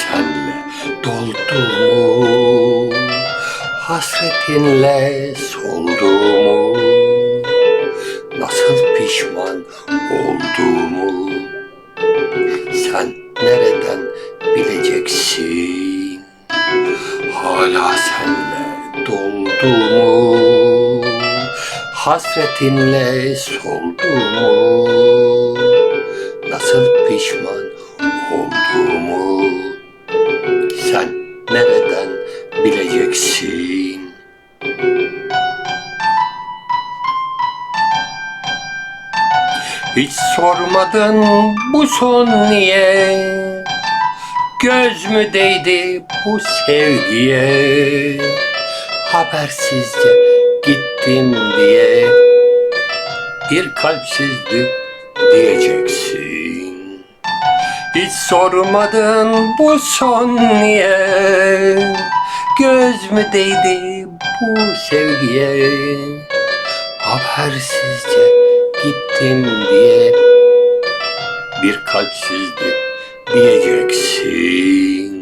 senle doldu mu? Hasretinle soldu mu? Nasıl pişman olduğumu sen nereden bileceksin? Hala senle doldu mu? Hasretinle soldu mu? Nasıl pişman olduğumu sen nereden bileceksin? Hiç sormadın bu son niye? Göz mü değdi bu sevgiye? Habersizce gittim diye Bir kalpsizlik diyeceksin Hiç sormadın bu son niye? Göz mü değdi bu sevgiye? Habersizce gittim diye. Bir kalpsizlik diyeceksin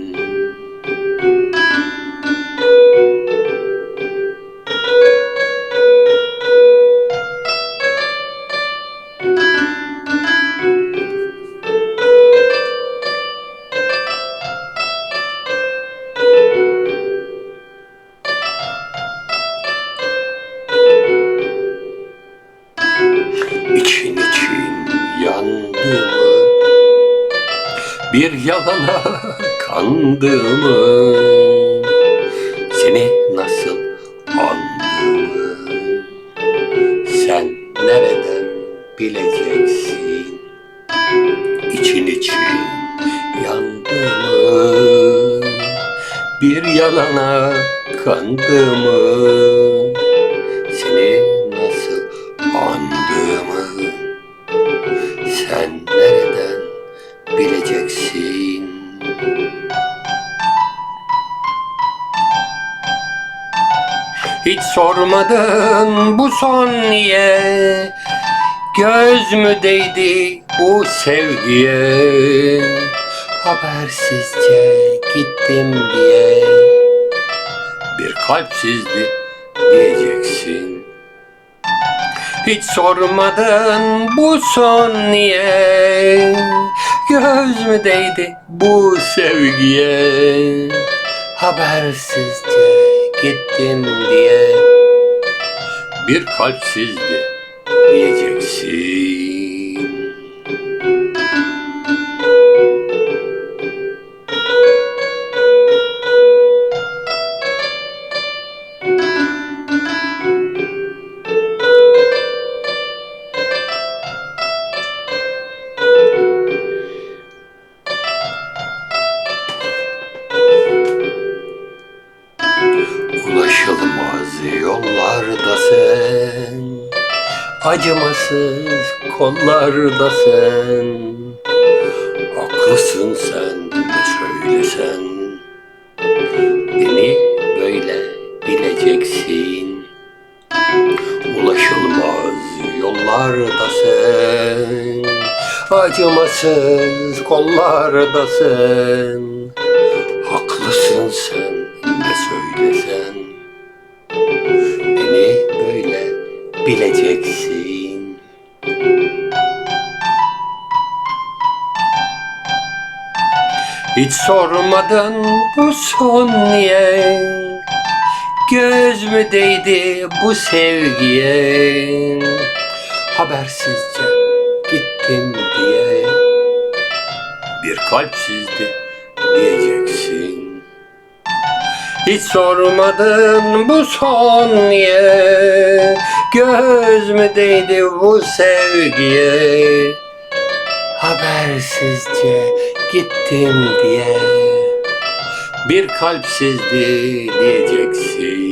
İçin için yandığımı Bir yalana kandığımı Seni nasıl andığımı Sen nereden bileceksin? İçin için yandığımı Bir yalana kandığımı Hiç sormadın bu son niye? Göz mü değdi bu sevgiye? Habersizce gittim diye. Bir kalpsizlik diyeceksin. Hiç sormadın bu son niye? Göz mü değdi bu sevgiye? Habersizce gittim diye. Bir kalpsizdi. Diyeceksin Acımasız kollarda sen. Haklısın sen söylesen Beni böyle bileceksin. Ulaşılmaz yollarda sen. Acımasız kollarda sen. Haklısın sen ne söylesen Beni böyle bileceksin Hiç sormadın bu son niye? Göz mü değdi bu sevgiye? Habersizce gittim diye. Bir kalpsizdi diyeceksin. Hiç sormadın bu son niye? Göz mü değdi bu sevgiye Habersizce gittim diye. Bir kalpsizdi diyeceksin